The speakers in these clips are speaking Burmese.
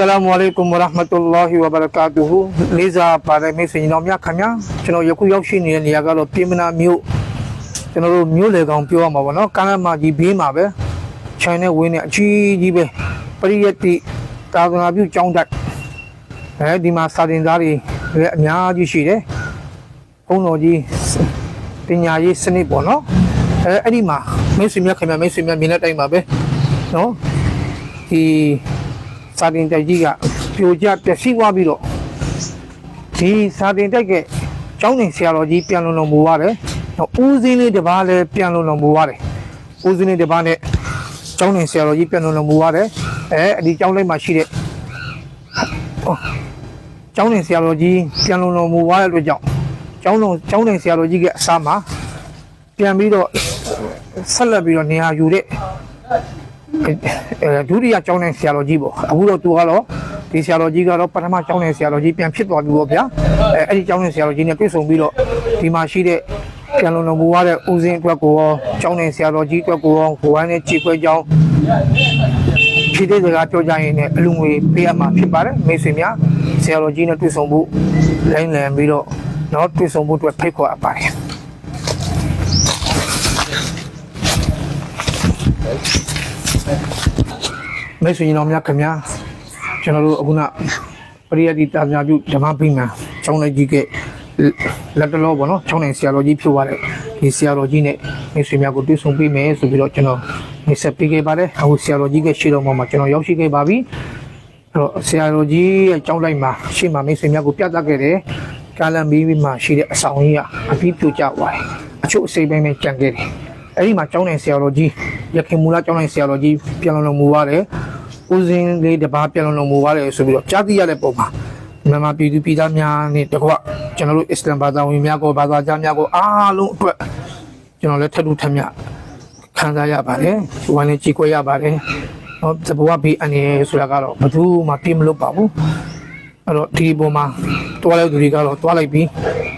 ဆလာမုအလိုင်ကွမ်ဝရဟ်မတုလာဟီဝဘရကာတူဟူလေးစားပါတဲ့မိတ်ဆွေညီတော်များခင်ဗျာကျွန်တော်ယခုရောက်ရှိနေတဲ့နေရာကတော့ပြည်မနာမြို့ကျွန်တော်တို့မြို့လေကောင်ပြောရမှာပေါ့နော်ကမ်းလမ်းမကြီးဘေးမှာပဲခြံနဲ့ဝင်းနဲ့အကြီးကြီးပဲပရိယတ်တိတာသနာပြုကျောင်းတက်အဲဒီမှာစာတင်သားတွေလည်းအများကြီးရှိတယ်ဘုန်းတော်ကြီးပညာရေးစနစ်ပေါ့နော်အဲအဲ့ဒီမှာမိတ်ဆွေများခင်ဗျာမိတ်ဆွေများမြင်တဲ့အတိုင်းပါပဲနော်ဒီ စာတင်တိုက်ကြီးကပြိုကျပျက်စီးသွားပြီးတော့ဒီစာတင်တိုက်ကကျောင်းနေဆရာတော်ကြီးပြန်လုံလုံမူရတယ်။နောက်ဦးစင်းလေးတစ်ပါးလည်းပြန်လုံလုံမူရတယ်။ဦးစင်းလေးတစ်ပါးနဲ့ကျောင်းနေဆရာတော်ကြီးပြန်လုံလုံမူရတယ်။အဲဒီကျောင်းလိုက်မှာရှိတဲ့ဟောကျောင်းနေဆရာတော်ကြီးပြန်လုံလုံမူရတဲ့အတွက်ကြောင့်ကျောင်းလုံးကျောင်းနေဆရာတော်ကြီးကအစားမှာပြန်ပြီးတော့ဆက်လက်ပြီးတော့နေရာယူတဲ့အဲ ဒုတိယကျောင်းတဲ့ဆရာတော်ကြီးပေါ့အခုတော့သူကတော့ဒီဆရာတော်ကြီးကတော့ပထမကျောင်းတဲ့ဆရာတော်ကြီးပြန်ဖြစ်သွားပြီပေါ့ဗျာအဲအဲ့ဒီကျောင်းတဲ့ဆရာတော်ကြီးနဲ့တွေ့ဆုံပြီးတော့ဒီမှာရှိတဲ့ပြန်လုံလုံမူရတဲ့ဦးစင်းအတွက်ကိုရောကျောင်းတဲ့ဆရာတော်ကြီးအတွက်ကိုရောဘဝနဲ့ကြည်ခွဲကျောင်းဖြည့်တဲ့စကားပြောကြရင်လည်းအလူငွေပေးရမှာဖြစ်ပါတယ်မိတ်ဆွေများဆရာတော်ကြီးနဲ့တွေ့ဆုံဖို့လိုင်းလံပြီးတော့တော့တွေ့ဆုံဖို့အတွက်ဖိတ်ခေါ်အပ်ပါတယ် မိတ်ဆွေညီတော်များခင်ဗျာကျွန်တော်တို့အခုနပရိယတ်တိတာညာပြုဓမ္မပိမှန်ကျောင်းလိုက်ကြီးကလက်တလောပေါ့နော်ကျောင်းနိုင်ဆရာတော်ကြီးဖြစ်သွားတဲ့ဒီဆရာတော်ကြီးနဲ့မိတ်ဆွေများကိုတွေ့ဆုံပေးမယ်ဆိုပြီးတော့ကျွန်တော်မိတ်ဆက်ပေးခဲ့ပါတယ်အခုဆရာတော်ကြီးကရှေ့တော်မှာကျွန်တော်ရောက်ရှိခဲ့ပါပြီအဲ့တော့ဆရာတော်ကြီးရဲ့ကျောင်းလိုက်မှာရှေ့မှာမိတ်ဆွေများကိုပြသခဲ့တယ်ကာလမီးမှာရှိတဲ့အဆောင်ကြီးကအပြီးပြိုကျသွားတယ်အချို့အစိမ်းပိုင်းပဲကြံခဲ့တယ်အဲ့ဒီမှာကျောင်းနိုင်ဆရာတော်ကြီး ရခင်မူလကျောင်းနိုင်ဆရာတော်ကြီးပြန်လုံလုံမူပါတယ်ဦးစင်းလေးတစ်ပါးပြန်လုံလုံမူပါတယ်ဆိုပြီးတော့ကြားသိရတဲ့ပုံမှာမြန်မာပြည်သူပြည်သားများနဲ့တကွကျွန်တော်တို့အစ္စလမ်ဘာသာဝင်များကိုဘာသာကြားများကိုအားလုံးအတွက်ကျွန်တော်လည်းထပ်ထူးထပ်မြခံစားရပါတယ်ဝမ်းလည်းကြည်ခွဲရပါတယ်ဟောသဘောဘေးအနေဆိုတာကတော့ဘယ်သူမှပြမလို့ပါဘူးအဲ့တော့ဒီပုံမှာတွားလိုက်သူတွေကတော့တွားလိုက်ပြီး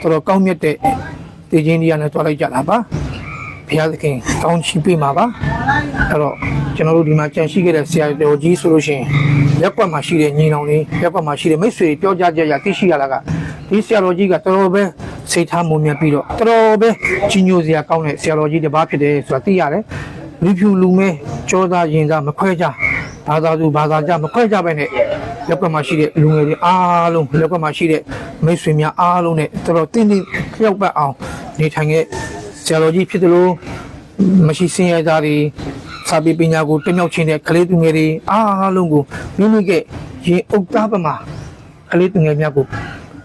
တော်တော်ကောင်းမြတ်တဲ့တည်ခြင်းတရားနဲ့တွားလိုက်ကြတာပါ ဘုရားသခင်ကောင်းချီးပေးမှာပါအဲ့တော့ကျွန်တော်တို့ဒီမှာကြံရှိခဲ့တဲ့ဆရာတော်ကြီးဆိုလို့ရှိရင်ရက်ကွက်မှာရှိတဲ့ညီနောင်တွေရက်ကွက်မှာရှိတဲ့မိတ်ဆွေတွေပြောကြကြရသိရှိရတာကဒီဆရာတော်ကြီးကတော်တော်ပဲစိတ်ထားမုံမြတ်ပြီးတော့တော်တော်ပဲကြီးညိုစရာကောင်းတဲ့ဆရာတော်ကြီးတစ်ပါးဖြစ်တယ်ဆိုတာသိရတယ်လူဖြူလူမဲကြောသားရင်သားမခွဲကြဘာသာသူဘာသာကြမခွဲကြပဲနဲ့ရက်ကွက်မှာရှိတဲ့လူငယ်တွေအားလုံးရက်ကွက်မှာရှိတဲ့မိတ်ဆွေများအားလုံးနဲ့တော်တော်တင်းတင်းလျောက်ပတ်အောင်နေထိုင်ခဲ့ဆ ရာတော်ကြီးဖြစ်တယ်လို့မရှိစင်ရသားတွေစာပေပညာကိုတက်မြောက်ခြင်းတဲ့ကလေးသူငယ်တွေအားလုံးကိုမိမိကရင်အုပ်သားပမာကလေးသူငယ်များကို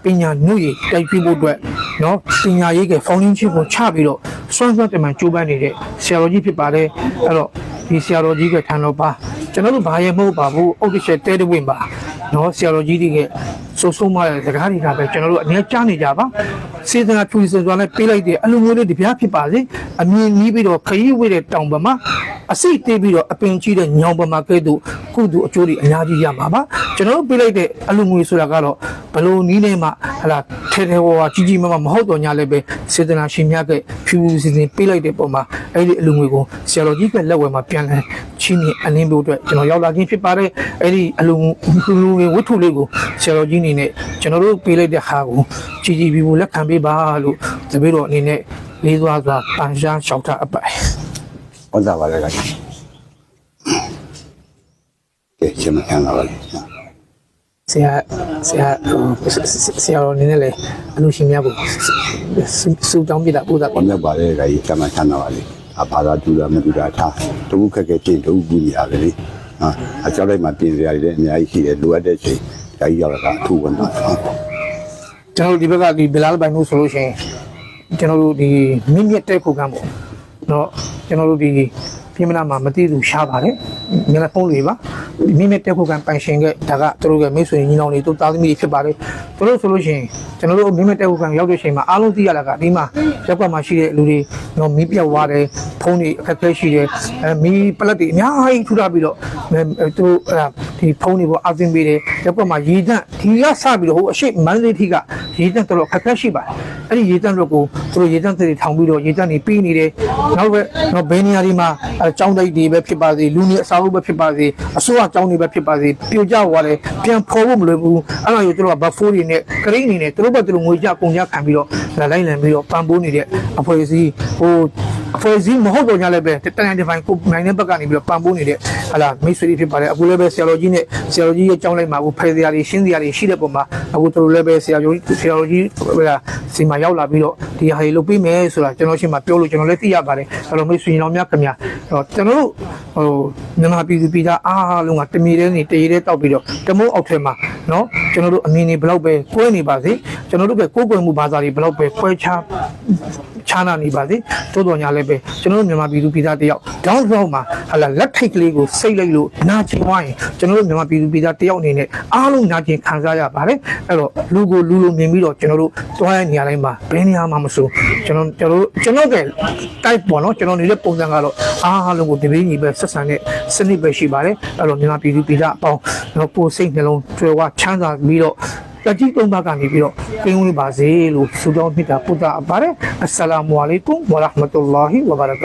ပညာညွှန်ရတိုက်ပြဖို့အတွက်နော်ပညာရေးကဖောင်ဒင်းချင်းကိုချပြီးတော့စွမ်းစွမ်းတမန်ကြိုးပမ်းနေတဲ့ဆရာတော်ကြီးဖြစ်ပါတယ်အဲ့တော့ဒီဆရာတော်ကြီးကထံတော်ပါကျွန်တော်တို့ဘာရဲမဟုတ်ပါဘူးအုတ်တရှက်တဲတဝင်းပါနော်ဆရာတော်ကြီးတွေကဆိုးဆိုးမတဲ့စကားတွေကပဲကျွန်တော်တို့အများကြားနေကြပါ စေတနာဖြူစင်စွာနဲ့ပေးလိုက်တဲ့အလူမျိုးလေးတပြားဖြစ်ပါစေအမြင်ကြီးပြီးတော့ခရီးဝေးတဲ့တောင်ပမာအစိတ်တေးပြီးတော့အပင်ကြီးတဲ့ညောင်ပမာကဲ့သို့ကုသိုလ်အကျိုးတွေအများကြီးရမှာပါကျွန်တော်တို့ပေးလိုက်တဲ့အလူငွေဆိုတာကတော့ဘလို့နီးနေမှဟလာထဲထဲဝါဝါကြီးကြီးမားမားမဟုတ်တော့ညာလည်းပဲစေတနာရှင်များကဖြူဖြူစင်စင်ပေးလိုက်တဲ့ပုံမှာအဲ့ဒီအလူငွေကိုဆရာတော်ကြီးကလက်ဝဲမှာပြန်လဲ ချင်းနေအလင်းဖို့အတွက်ကျွန်တော်ရောက်လာခြင်းဖြစ်ပါတယ်အဲ့ဒီအလူလူငွေဝတ္ထုလေးကိုဆရာတော်ကြီးအနေနဲ့ကျွန်တော်တို့ပေးလိုက်တဲ့ဟာကိုကြီးကြီးပြီးဖို့လက်ခံပေးပါလို့တပည့်တော်အနေနဲ့လေးသွားစွာပန်ရှားလျှောက်ထားအပ်ပါတယ်ဟုတ်တာပါလေကကြီးကဲကျွန်မခံလာပါလေဆရာဆရာဟိုဆရာတော်အနေနဲ့လေအလူရှင်များကိုစူတောင်းပြတာပို့တာဘာပေါ့မြတ်ပါလေကကြီးကျွန်မခံလာပါလေအ ဘာသာတူတာမတူတာထားတခုခက်ခဲချင်းတခုကူညီရပဲလေဟာအကြောက်လိုက်မှပြင်စရာတွေလည်းအများကြီးရှိတယ်လိုအပ်တဲ့ချိန်ကကြီးရောက်တာကအထူးဝန်တာ ကျွန်တော်တို့ဒီဘက်ကဒီဘလာလ်ဘိုင်လို့ဆိုလို့ရှိရင်ကျွန်တော်တို့ဒီမြင့်မြတ်တဲ့ခုခံပေါ့เนาะကျွန်တော်တို့ဒီပြည်မနာမှာမသိသူရှားပါတယ်မျက်နှာဖုံးလေးပါဒီ မိမိတက်ခုခံပိုင်ရှင်ခဲ့ဒါကသူတို့ကမိတ်ဆွေညီနောင်တွေသူသားသမီးတွေဖြစ်ပါတယ်သူတို့ဆိုလို့ရှိရင်ကျွန်တော်တို့မိမိတက်ခုခံရောက်တဲ့အချိန်မှာအားလုံးသိရတာကဒီမှာရက်ကွက်မှာရှိတဲ့လူတွေတော့မီးပြတ်သွားတယ်ဖုန်းတွေအခက်အခဲရှိတယ်အဲမီးပလက်တွေအများကြီးထူထားပြီးတော့သူတို့အဲ ဒီဖုန်းတွေပေါ်အသင်ပေးတယ်ရက်ကွက်မှာရေတန့်ဒီကစပြီးတော့ဟိုအရှိမန္တလေးထိကရေတန့်တော်တော်ခက်ခဲရှိပါတယ်အဲ့ဒီရေတန့်တို့ကိုသူတို့ရေတန့်တွေထောင်ပြီးတော့ရေတန့်တွေပြီးနေတယ်နောက်ပဲတော့ဘယ်နေရာဒီမှာအဲចောင်းတိုက်တွေပဲဖြစ်ပါစေလူနေအစားအုပ်ပဲဖြစ်ပါစေအစိုးရចောင်းတွေပဲဖြစ်ပါစေပြိုကျသွားတယ်ပြန်ဖော်ဖို့မလွယ်ဘူးအဲ့ဒါကိုသူတို့ကဘတ်ဖိုးတွေနဲ့ကရိန်းနေနဲ့သူတို့ဘက်သူတို့ငွေကြကုန်ကြခံပြီးတော့လိုက်လံပြီးတော့ပံ့ပိုးနေတဲ့အဖွဲ့အစည်းဟို အဖွဲ့အစည်းမဟုတ်တော့ညလည်းပဲတန်တန်တစ်ပိုင်းကိုနိုင်တဲ့ဘက်ကနေပြီးတော့ပံ့ပိုးနေတဲ့ဟာလာမိတ်ဆွေတွေဖြစ်ပါတယ်အခုလည်းပဲဆရာတော်ကြီးနဲ့ဆရာတော်ကြီးရဲ့ကြောင်းလိုက်မှာအခုဖယ်စရာတွေရှင်းစရာတွေရှိတဲ့ပုံမှာအခုတို့လည်းပဲဆရာတော်ကြီးဆရာတော်ကြီးဟိုလာစီမှာရောက်လာပြီးတော့ဒီဟာတွေလုပ်ပေးမယ်ဆိုတာကျွန်တော်ရှင်းမှာပြောလို့ကျွန်တော်လည်းသိရပါတယ်အဲ့တော့မိတ်ဆွေတော်များခင်ဗျာအဲ့တော့ကျွန်တော်တို့ဟိုမြန်မာပြည်သူပြည်သားအားလုံးကတမီတဲ့နေတရေတဲ့တောက်ပြီးတော့တမိုးအောက်ထဲမှာနော်ကျွန်တော်တို့အမြင်တွေဘယ်လောက်ပဲကွဲနေပါစေကျွန်တော်တို့ပဲကိုယ်ကွယ်မှုဘာသာတွေဘယ်လောက်ပဲခွဲခြား ချာနာနေပါစေတိုးတော်ညာလည်းပဲကျွန်တော်တို့မြန်မာပြည်သူပြည်သားတယောက် down road မှာဟာလာလက်ထိတ်ကလေးကိုစိတ်လိုက်လို့နာကျင်သွားရင်ကျွန်တော်တို့မြန်မာပြည်သူပြည်သားတယောက်အနေနဲ့အားလုံးနာကျင်ခံစားရပါတယ်အဲ့တော့လူကိုလူလိုမြင်ပြီးတော့ကျွန်တော်တို့တွားရနေရာတိုင်းမှာဘယ်နေရာမှာမဆိုကျွန်တော်ကျွန်တော်တို့ကျွန်တော်က type ပေါ့နော်ကျွန်တော်နေတဲ့ပုံစံကတော့အားလုံးကိုဒီဘေးညီပဲဆက်ဆံတဲ့စနစ်ပဲရှိပါတယ်အဲ့တော့မြန်မာပြည်သူပြည်သားအပေါင်းတော့ကိုယ်စိတ်နှလုံးကျွယ်ဝချမ်းသာပြီးတော့ တကြီးသုံးပါးကနေပြီးတော့ကင်းဝေးပါစေလို့ဆုတောင်းမြတ်တာပုဒ်တာအပ်ပါတယ်အစ္စလာမုအလိုင်ကွမ်ဝရဟ်မတ်တူလာဟီဝဘရကာ